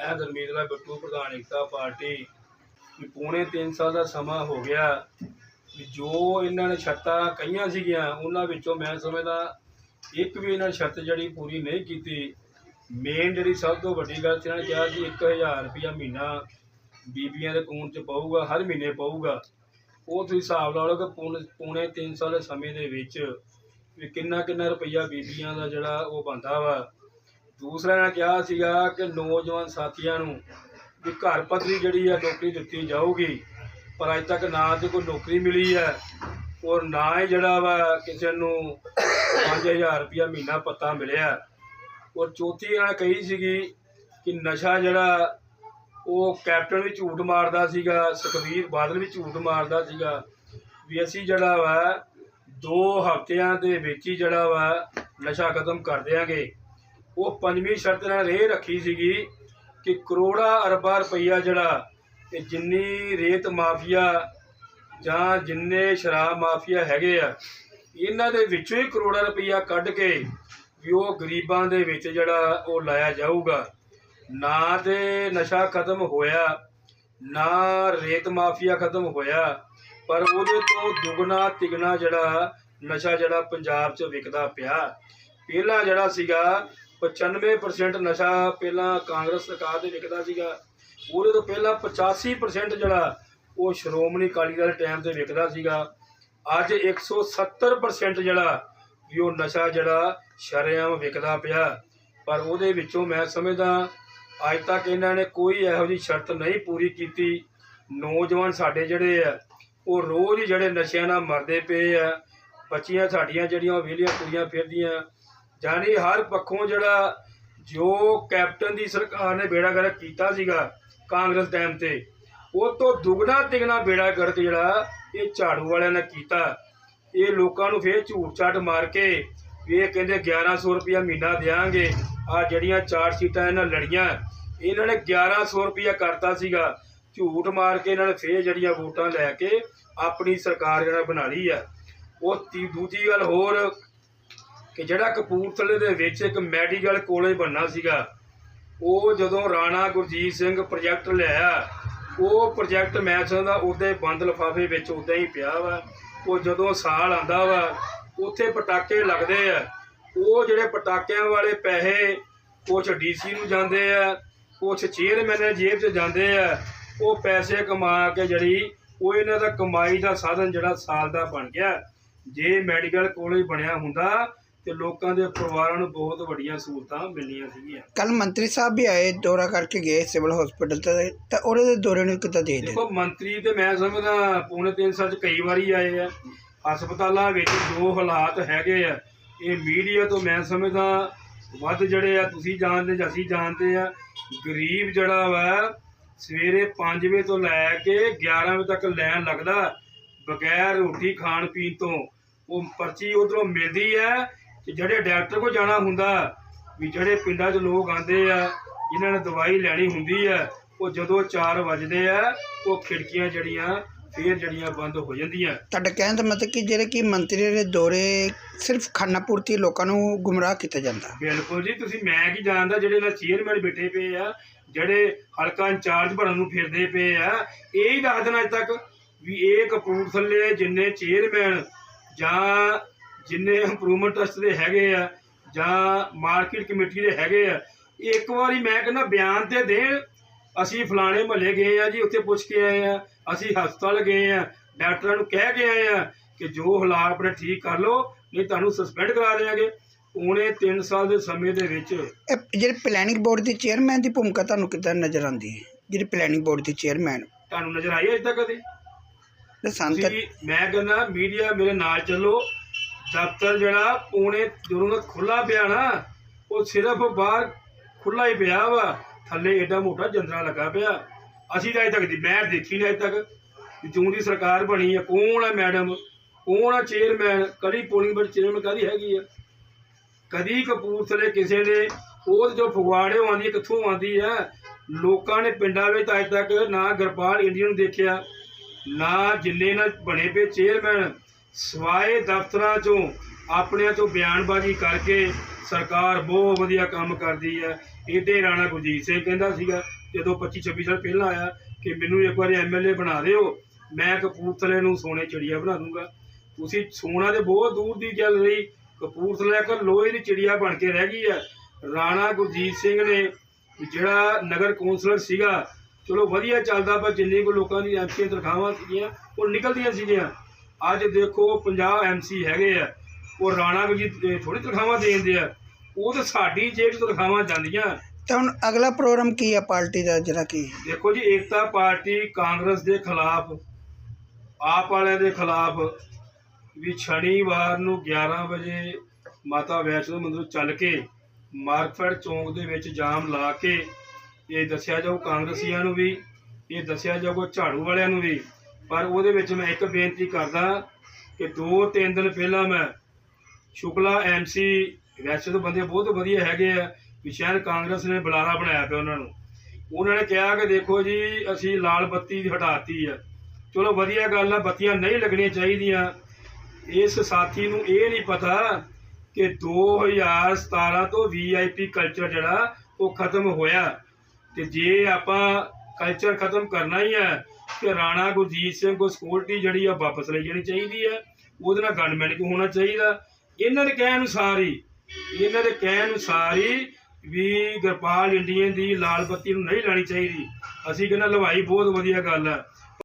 ਮੈਂ ਗੁਰਮੀਤ ਰਾਏ ਬੱਟੂ, ਪ੍ਰਧਾਨ ਏਕਤਾ ਪਾਰਟੀ, ਵੀ ਪੌਣੇ 3 ਸਾਲ ਦਾ ਸਮਾਂ ਹੋ ਗਿਆ ਵੀ ਜੋ ਇਹਨਾਂ ਨੇ ਸ਼ਰਤਾਂ ਕਹੀਆਂ ਸੀਗੀਆਂ, ਉਹਨਾਂ ਵਿੱਚੋਂ ਮੈਂ ਸਮਝਦਾ ਇੱਕ ਵੀ ਇਹਨਾਂ ਨੇ ਸ਼ਰਤ ਜਿਹੜੀ ਪੂਰੀ ਨਹੀਂ ਕੀਤੀ। ਮੇਨ ਜਿਹੜੀ ਸਭ ਤੋਂ ਵੱਡੀ ਗੱਲ ਸੀ, ਇਹਨਾਂ ਨੇ ਕਿਹਾ ਸੀ 1000 ਰੁਪਇਆ ਮਹੀਨਾ ਬੀਬੀਆਂ ਦੇ ਅਕਾਊਂਟ 'ਚ ਪਊਗਾ, ਹਰ ਮਹੀਨੇ ਪਊਗਾ। ਉਹ ਤੁਸੀਂ ਹਿਸਾਬ ਲਾ ਲਓ ਕਿ ਪੌਣੇ- ਪੌਣੇ 3 ਸਾਲ ਦੇ ਸਮੇਂ ਦੇ ਵਿੱਚ ਵੀ ਕਿੰਨਾ ਕਿੰਨਾ ਰੁਪਈਆ ਬੀਬੀਆਂ ਦਾ ਜਿਹੜਾ ਉਹ ਬੰਦਾ ਵਾ। ਦੂਸਰਾ ਇਹਨਾਂ ਕਿਹਾ ਸੀਗਾ ਕਿ ਨੌਜਵਾਨ ਸਾਥੀਆਂ ਨੂੰ ਵੀ ਘਰ ਪੱਧਰੀ ਜਿਹੜੀ ਆ ਨੌਕਰੀ ਦਿੱਤੀ ਜਾਊਗੀ, ਪਰ ਅਜੇ ਤੱਕ ਨਾ ਤੇ ਕੋਈ ਨੌਕਰੀ ਮਿਲੀ ਹੈ ਔਰ ਨਾ ਹੀ ਜਿਹੜਾ ਵਾ ਕਿਸੇ ਨੂੰ 5000 ਰੁਪਇਆ ਮਹੀਨਾ ਪੱਤਾ ਮਿਲਿਆ। ਔਰ ਚੌਥੀ ਇਹਨਾਂ ਕਹੀ ਸੀਗੀ ਕਿ ਨਸ਼ਾ ਜਿਹੜਾ ਉਹ ਕੈਪਟਨ ਵੀ ਝੂਠ ਮਾਰਦਾ ਸੀਗਾ, ਸੁਖਬੀਰ ਬਾਦਲ ਵੀ ਝੂਠ ਮਾਰਦਾ ਸੀਗਾ ਵੀ ਅਸੀਂ ਜਿਹੜਾ ਵਾ ਦੋ ਹਫ਼ਤਿਆਂ ਦੇ ਵਿੱਚ ਹੀ ਜਿਹੜਾ ਵਾ ਨਸ਼ਾ ਖਤਮ ਕਰ ਦਿਆਂਗੇ। ਉਹ ਪੰਜਵੀਂ ਸ਼ਰਤ ਨਾਲ ਇਹ ਰੱਖੀ ਸੀਗੀ ਕਿ ਕਰੋੜਾ ਅਰਬਾਂ ਰੁਪਈਆ ਜਿਹੜਾ ਇਹ ਜਿੰਨੀ ਰੇਤ ਮਾਫੀਆ ਜਾਂ ਜਿੰਨੇ ਸ਼ਰਾਬ ਮਾਫੀਆ ਹੈਗੇ ਆ, ਇਹਨਾਂ ਦੇ ਵਿੱਚੋਂ ਹੀ ਕਰੋੜਾ ਰੁਪਈਆ ਕੱਢ ਕੇ ਵੀ ਉਹ ਗਰੀਬਾਂ ਦੇ ਵਿੱਚ ਜਿਹੜਾ ਉਹ ਲਾਇਆ ਜਾਊਗਾ। ਨਾ ਤੇ ਨਸ਼ਾ ਖਤਮ ਹੋਇਆ, ਨਾ ਰੇਤ ਮਾਫੀਆ ਖਤਮ ਹੋਇਆ, ਪਰ ਉਹਦੇ ਤੋਂ ਦੁੱਗਣਾ ਤਿਗਣਾ ਜਿਹੜਾ ਨਸ਼ਾ ਜਿਹੜਾ ਪੰਜਾਬ 'ਚ ਵਿਕਦਾ ਪਿਆ। ਪਹਿਲਾਂ ਜਿਹੜਾ ਸੀਗਾ 95% ਨਸ਼ਾ ਪਹਿਲਾਂ ਕਾਂਗਰਸ ਸਰਕਾਰ ਦੇ ਵਿਕਦਾ ਸੀਗਾ। ਉਹਦੇ ਤੋਂ ਪਹਿਲਾਂ 85% ਜਿਹੜਾ, ਉਹ ਸ਼੍ਰੋਮਣੀ ਅਕਾਲੀ ਦਲ ਟਾਈਮ ਤੇ ਵਿਕਦਾ ਸੀਗਾ। ਅੱਜ 170% ਜਿਹੜਾ, ਵੀ ਉਹ ਨਸ਼ਾ ਜਿਹੜਾ ਸ਼ਰੇਆਮ ਵਿਕਦਾ ਪਿਆ। ਪਰ ਉਹਦੇ ਵਿੱਚੋਂ ਮੈਂ ਸਮਝਦਾ, ਅੱਜ ਤੱਕ ਇਹਨਾਂ ਨੇ ਕੋਈ ਇਹੋ ਜਿਹੀ ਸ਼ਰਤ ਨਹੀਂ ਪੂਰੀ ਕੀਤੀ। ਨੌਜਵਾਨ ਸਾਡੇ ਜਿਹੜੇ ਆ, ਉਹ ਰੋਜ਼ ਜਿਹੜੇ ਨਸ਼ਿਆਂ ਨਾਲ ਮਰਦੇ ਪਏ ਆ। ਬੱਚੀਆਂ ਸਾਡੀਆਂ ਜਿਹੜੀਆਂ ਵਿਹਲੀਆਂ ਕੁੜੀਆਂ ਫਿਰਦੀਆਂ। ਜਾਨੀ ਹਰ ਪੱਖੋਂ ਜਿਹੜਾ ਜੋ ਕੈਪਟਨ ਦੀ ਸਰਕਾਰ ਨੇ ਬੇੜਾ ਗਰਕ ਕੀਤਾ ਸੀਗਾ ਕਾਂਗਰਸ ਟਾਈਮ ਤੇ, ਉਹ ਤੋਂ ਦੁੱਗਣਾ ਤਿਗਣਾ ਬੇੜਾ ਗਰਕ ਜਿਹੜਾ ਇਹ ਝਾੜੂ ਵਾਲਿਆਂ ਨੇ ਕੀਤਾ। ਇਹ ਲੋਕਾਂ ਨੂੰ ਫੇਰ ਝੂਠ ਛਾਟ ਮਾਰ ਕੇ ਇਹ ਕਹਿੰਦੇ 1100 ਰੁਪਇਆ ਮਹੀਨਾ ਦੇਾਂਗੇ ਆ ਜਿਹੜੀਆਂ ਚਾਰ ਸੀਟਾਂ ਇਹਨਾਂ ਲੜੀਆਂ, ਇਹਨਾਂ ਨੇ 1100 ਰੁਪਇਆ ਕਰਤਾ ਸੀਗਾ। ਝੂਠ ਮਾਰ ਕੇ ਇਹਨਾਂ ਨੇ ਫੇਰ ਜਿਹੜੀਆਂ ਵੋਟਾਂ ਲੈ ਕੇ ਆਪਣੀ ਸਰਕਾਰ ਜਿਹੜਾ ਬਣਾ ਲਈ ਆ। ਉਹ ਤੀ, ਦੂਜੀ ਗੱਲ ਹੋਰ ਕਿ ਜਿਹੜਾ ਕਪੂਰਥਲੇ ਦੇ ਵਿੱਚ ਇੱਕ ਮੈਡੀਕਲ ਕਾਲਜ ਬਣਨਾ ਸੀਗਾ, ਉਹ ਜਦੋਂ ਰਾਣਾ ਗੁਰਜੀਤ ਸਿੰਘ ਪ੍ਰੋਜੈਕਟ ਲਿਆਇਆ ਉਹ ਪ੍ਰੋਜੈਕਟ ਮੈਂ ਸਮਝਦਾ ਉਹਦੇ ਬੰਦ ਲਫਾਫੇ ਵਿੱਚ ਉਦਾਂ ਹੀ ਪਿਆ ਵਾ। ਉਹ ਜਦੋਂ ਸਾਲ ਆਂਦਾ ਵਾ, ਉੱਥੇ ਪਟਾਕੇ ਲੱਗਦੇ ਆ। ਉਹ ਜਿਹੜੇ ਪਟਾਕਿਆਂ ਵਾਲੇ ਪੈਸੇ ਕੁਛ ਡੀਸੀ ਨੂੰ ਜਾਂਦੇ ਆ, ਕੁਛ ਚੇਅਰਮੈਨ ਦੇ ਜੇਬ 'ਚ ਜਾਂਦੇ ਆ, ਉਹ ਪੈਸੇ ਕਮਾ ਕੇ ਜਿਹੜੀ ਉਹ ਇਹਨਾਂ ਦਾ ਕਮਾਈ ਦਾ ਸਾਧਨ ਜਿਹੜਾ ਸਾਲ ਦਾ ਬਣ ਗਿਆ। ਜੇ ਮੈਡੀਕਲ ਕਾਲਜ ਬਣਿਆ ਹੁੰਦਾ ਤੇ ਲੋਕਾਂ ਦੇ ਪਰਿਵਾਰਾਂ ਨੂੰ ਬਹੁਤ ਵੱਡੀਆਂ ਸਹੂਲਤਾਂ ਮਿਲਣੀਆਂ ਸੀਗੀਆਂ। ਕੱਲ ਮੰਤਰੀ ਸਾਹਿਬ ਵੀ ਆਏ ਦੌਰਾ ਕਰਕੇ ਗਏ ਸਿਵਲ ਹਸਪੀਟਲ ਤੇ ਤਾਂ ਉਹਦੇ ਦੇ ਦੌਰੇ ਨੂੰ ਕਿੱਦਾਂ ਦੇਖਦੇ ਦੇਖੋ ਮੰਤਰੀ ਤੇ ਮੈਂ ਸਮਝਦਾ ਪੌਣੇ 3 ਸਾਲ ਚ ਕਈ ਵਾਰੀ ਆਏ ਆ। ਹਸਪਤਾਲਾਂ ਵਿੱਚ ਜੋ ਹਾਲਾਤ ਹੈਗੇ ਆ ਇਹ ਮੀਡੀਆ ਤੋਂ ਮੈਂ ਸਮਝਦਾ ਵੱਧ ਜਿਹੜੇ ਆ ਤੁਸੀਂ ਜਾਣਦੇ ਜਾਂ ਅਸੀਂ ਜਾਣਦੇ ਆ ਗਰੀਬ ਜਿਹੜਾ ਵਾ ਸਵੇਰੇ 5 ਵਜੇ ਤੋਂ ਲੈ ਕੇ 11 ਵਜੇ ਤੱਕ ਲਾਈਨ ਲੱਗਦਾ ਬਗੈਰ ਰੋਟੀ ਖਾਣ ਪੀਣ ਤੋਂ। ਉਹ ਪਰਚੀ ਉਧਰੋਂ ਮਿਲਦੀ ਹੈ ਕਿ ਜਿਹੜੇ ਡਾਕਟਰ ਕੋਲ ਜਾਣਾ ਹੁੰਦਾ ਵੀ ਜਿਹੜੇ ਪਿੰਡਾਂ 'ਚ ਲੋਕ ਆਉਂਦੇ ਆ ਜਿਨ੍ਹਾਂ ਨੇ ਦਵਾਈ ਲੈਣੀ ਹੁੰਦੀ ਹੈ ਉਹ ਜਦੋਂ 4 ਵਜਦੇ ਆ ਉਹ ਖਿੜਕੀਆਂ ਜਿਹੜੀਆਂ ਫੇਰ ਜਿਹੜੀਆਂ ਬੰਦ ਹੋ ਜਾਂਦੀਆਂ। ਤੁਹਾਡੇ ਕਹਿਣ ਦਾ ਮਤਲਬ ਕਿ ਜਿਹੜੇ ਕਿ ਮੰਤਰੀ ਦੇ ਦੌਰੇ ਸਿਰਫ ਖਾਨਾ ਪੂਰਤੀ ਲੋਕਾਂ ਨੂੰ ਗੁੰਮਰਾਹ ਕੀਤਾ ਜਾਂਦਾ। ਬਿਲਕੁਲ ਜੀ ਤੁਸੀਂ ਮੈਂ ਕੀ ਜਾਣਦਾ ਜਿਹੜੇ ਨਾਲ ਚੇਅਰਮੈਨ ਬੈਠੇ ਪਏ ਆ ਜਿਹੜੇ ਹਲਕਾ ਇੰਚਾਰਜ ਬਣਨ ਨੂੰ ਫਿਰਦੇ ਪਏ ਆ ਇਹ ਹੀ ਦੱਸ ਦੇਣਾ ਅੱਜ ਤੱਕ ਵੀ ਇਹ ਕਪੂਰਥਲੇ ਜਿੰਨੇ ਚੇਅਰਮੈਨ ਜਾਂ ਜਿੰਨੇ ਇੰਪਰੂਵਮੈਂਟ ਟਰਸਟ ਦੇ ਹੈਗੇ ਆ ਜਾਂ ਮਾਰਕੀਟ ਕਮੇਟੀ ਦੇ ਹੈਗੇ ਆ ਇੱਕ ਵਾਰੀ ਮੈਂ ਕਹਿੰਦਾ ਬਿਆਨ ਤੇ ਦੇਣ ਅਸੀਂ ਫਲਾਣੇ ਮਹੱਲੇ ਗਏ ਆ ਜੀ ਉੱਥੇ ਪੁੱਛ ਕੇ ਆਏ ਆ। ਅਸੀਂ ਹਸਪਤਾਲ ਗਏ ਆ ਡਾਕਟਰਾਂ ਨੂੰ ਕਹਿ ਕੇ ਆਏ ਆ ਕਿ ਜੋ ਹਾਲਾਤ ਆਪਣੇ ਠੀਕ ਕਰ ਲਓ ਨਹੀਂ ਤੁਹਾਨੂੰ ਸਸਪੈਂਡ ਕਰਾ ਦੇਵਾਂਗੇ ਪੌਣੇ 3 ਸਾਲ ਦੇ ਸਮੇਂ ਦੇ ਵਿੱਚ ਇਹ ਜਿਹੜੇ ਪਲੈਨਿੰਗ ਬੋਰਡ ਦੇ ਚੇਅਰਮੈਨ ਦੀ ਭੂਮਿਕਾ ਤੁਹਾਨੂੰ ਕਿੱਦਾਂ ਨਜ਼ਰ ਆਉਂਦੀ ਹੈ? ਜਿਹੜੇ ਪਲੈਨਿੰਗ ਬੋਰਡ ਦੇ ਚੇਅਰਮੈਨ ਤੁਹਾਨੂੰ ਨਜ਼ਰ ਆਈ ਅਜੇ ਤੱਕ ਕਦੇ? ਤੇ ਤੁਸੀਂ ਮੈਂ ਕਹਿੰਦਾ ਮੀਡੀਆ ਮੇਰੇ ਨਾਲ ਚੱਲੋ ਦਫ਼ਤਰ ਜਿਹੜਾ ਪੌਣੇ ਜਦੋਂ ਦਾ ਖੁੱਲਾ ਪਿਆ ਨਾ, ਉਹ ਸਿਰਫ ਬਾਹਰ ਖੁੱਲਾ ਹੀ ਪਿਆ ਵਾ, ਥੱਲੇ ਏਡਾ ਮੋਟਾ ਜੰਦਰਾ ਲੱਗਾ ਪਿਆ। ਅਸੀਂ ਤਾਂ ਅਜੇ ਤੱਕ ਦੀ ਮੈਂ ਦੇਖੀ ਨਹੀਂ ਅਜੇ ਤੱਕ। ਵੀ ਦੀ ਸਰਕਾਰ ਬਣੀ ਹੈ ਕੌਣ ਹੈ ਮੈਡਮ? ਕੌਣ ਆ ਚੇਅਰਮੈਨ? ਕਦੀ ਪੋਲਿੰਗ ਬਟ ਚੇਅਰਮੈਨ ਕਾਦੀ ਹੈਗੀ ਆ? ਕਦੀ ਕਪੂਰਥਲੇ ਕਿਸੇ ਨੇ ਉਹ ਜੋ ਫਗਵਾੜੇ ਆਉਂਦੀ ਹੈ ਕਿੱਥੋਂ ਆਉਂਦੀ ਹੈ ਲੋਕਾਂ ਨੇ ਪਿੰਡਾਂ ਵਿੱਚ ਅਜੇ ਤੱਕ ਨਾ ਗਰਪਾਲ ਇੰਡੀਅਨ ਦੇਖਿਆ, ਨਾ ਜਿੰਨੇ ਨਾਲ ਬਣੇ ਪਏ ਚੇਅਰਮੈਨ। ਸਵਾਏ ਦਫ਼ਤਰਾਂ ਚੋਂ ਆਪਣਿਆਂ ਚੋਂ ਬਿਆਨਬਾਜ਼ੀ ਕਰਕੇ ਸਰਕਾਰ ਬਹੁਤ ਵਧੀਆ ਕੰਮ ਕਰਦੀ ਹੈ। ਇਹਦੇ ਰਾਣਾ ਗੁਰਜੀਤ ਸਿੰਘ ਕਹਿੰਦਾ ਸੀਗਾ, ਜਦੋਂ 25 26 ਸਾਲ ਪਹਿਲਾਂ ਆਇਆ ਕਿ ਮੈਨੂੰ ਇੱਕ ਵਾਰੀ ਐਮਐਲਏ ਬਣਾ ਦਿਓ, ਮੈਂ ਕਪੂਰਥਲੇ ਨੂੰ ਸੋਨੇ ਚਿੜੀਆ ਬਣਾ ਦੂੰਗਾ। ਤੁਸੀਂ ਸੋਨਾ ਦੇ ਬਹੁਤ ਦੂਰ ਦੀ ਗੱਲ ਰਹੀ, ਕਪੂਰਥਲਾ ਇੱਕ ਲੋਹੇ ਦੀ ਚਿੜੀਆ ਬਣ ਕੇ ਰਹਿ ਗਈ ਹੈ। ਰਾਣਾ ਗੁਰਜੀਤ ਸਿੰਘ ਨੇ ਜਿਹੜਾ ਨਗਰ ਕੌਂਸਲਰ ਸੀਗਾ, ਚਲੋ ਵਧੀਆ ਚੱਲਦਾ, ਪਰ ਜਿੰਨੇ ਕੋ ਲੋਕਾਂ ਦੀ ਐਮਸੀ ਤਨਖਾਹਾਂ ਸੀਗੀਆਂ, ਉਹ ਨਿਕਲਦੀਆਂ ਸੀਗੀਆਂ। ਅੱਜ ਦੇਖੋ 50 ਐਮਸੀ ਹੈਗੇ ਆ। ਉਹ ਰਾਣਾ ਗੁਰਜੀਤ ਥੋੜੀ ਤਨਖਾਹਾਂ ਦੇਂਦੇ ਆ। ਉਹ ਤਾਂ ਸਾਡੀ ਜੇਬ 'ਚ ਤਨਖਾਹਾਂ ਜਾਂਦੀਆਂ। ਤਾਂ ਹੁਣ ਅਗਲਾ ਪ੍ਰੋਗਰਾਮ ਕੀ ਹੈ ਪਾਰਟੀ ਦਾ ਜਿਹੜਾ ਕੀ? ਦੇਖੋ ਜੀ ਏਕਤਾ ਪਾਰਟੀ ਕਾਂਗਰਸ ਦੇ ਖਿਲਾਫ ਆਪ ਵਾਲਿਆਂ ਦੇ ਖਿਲਾਫ ਵੀ ਸ਼ਨੀਵਾਰ ਨੂੰ 11 ਵਜੇ ਮਾਤਾ ਵੈਸ਼ਨੋ ਮੰਦਿਰ ਚੱਲ ਕੇ ਮਾਰਕਫੈਡ ਚੌਂਕ ਦੇ ਵਿੱਚ ਜਾਮ ਲਾ ਕੇ ਇਹ ਦੱਸਿਆ ਜਾਊ ਕਾਂਗਰਸੀਆਂ ਨੂੰ ਵੀ ਇਹ ਦੱਸਿਆ ਜਾਊਗਾ ਝਾੜੂ ਵਾਲਿਆਂ ਨੂੰ ਵੀ। ਪਰ ਉਹਦੇ ਵਿੱਚ ਮੈਂ ਇੱਕ ਬੇਨਤੀ ਕਰਦਾ ਕਿ ਦੋ ਤਿੰਨ ਦਿਨ ਪਹਿਲਾਂ ਮੈਂ ਸ਼ੁਕਲਾ ਐਮਸੀ ਵੈਸੇ ਤਾਂ ਬੰਦੇ ਬਹੁਤ ਵਧੀਆ ਹੈਗੇ ਆ, ਵੀ ਸ਼ਾਇਦ ਕਾਂਗਰਸ ਨੇ ਬੁਲਾਰਾ ਬਣਾਇਆ ਪਿਆ ਉਹਨਾਂ ਨੂੰ। ਉਹਨਾਂ ਨੇ ਕਿਹਾ ਕਿ ਦੇਖੋ ਜੀ, ਅਸੀਂ ਲਾਲ ਬੱਤੀ ਹਟਾਤੀ ਆ। ਚਲੋ ਵਧੀਆ ਗੱਲ ਆ, ਬੱਤੀਆਂ ਨਹੀਂ ਲੱਗਣੀਆਂ ਚਾਹੀਦੀਆਂ। ਇਸ ਸਾਥੀ ਨੂੰ ਇਹ ਨਹੀਂ ਪਤਾ ਕਿ 2017 ਤੋਂ ਵੀਆਈਪੀ ਕਲਚਰ ਜਿਹੜਾ, ਉਹ ਖਤਮ ਹੋਇਆ। ਤੇ ਜੇ ਆਪਾਂ ਕਲਚਰ ਖਤਮ ਕਰਨਾ ਹੀ ਹੈ ਕਿ ਰਾਣਾ ਗੁਰਜੀਤ ਸਿੰਘ ਕੋ ਸਿਕਿਉਰਿਟੀ ਜਿਹੜੀ ਆ ਵਾਪਸ ਲਈ ਜਾਣੀ ਚਾਹੀਦੀ ਹੈ ਉਹਦੇ ਨਾਲ ਗਨਮੈਨ ਕੋ ਹੋਣਾ ਚਾਹੀਦਾ। ਇਹਨਾਂ ਦੇ ਕਹਿਣ ਅਨੁਸਾਰ ਹੀ, ਇਹਨਾਂ ਦੇ ਕਹਿਣ ਅਨੁਸਾਰ ਹੀ ਵੀ ਗਰਪਾਲ ਇੰਡੀਅਨ ਦੀ ਲਾਲ ਬੱਤੀ ਨੂੰ ਨਹੀਂ ਲਾਣੀ ਚਾਹੀਦੀ। ਅਸੀਂ ਕਹਿੰਦਾ ਲਵਾਈ ਬਹੁਤ ਵਧੀਆ ਗੱਲ ਹੈ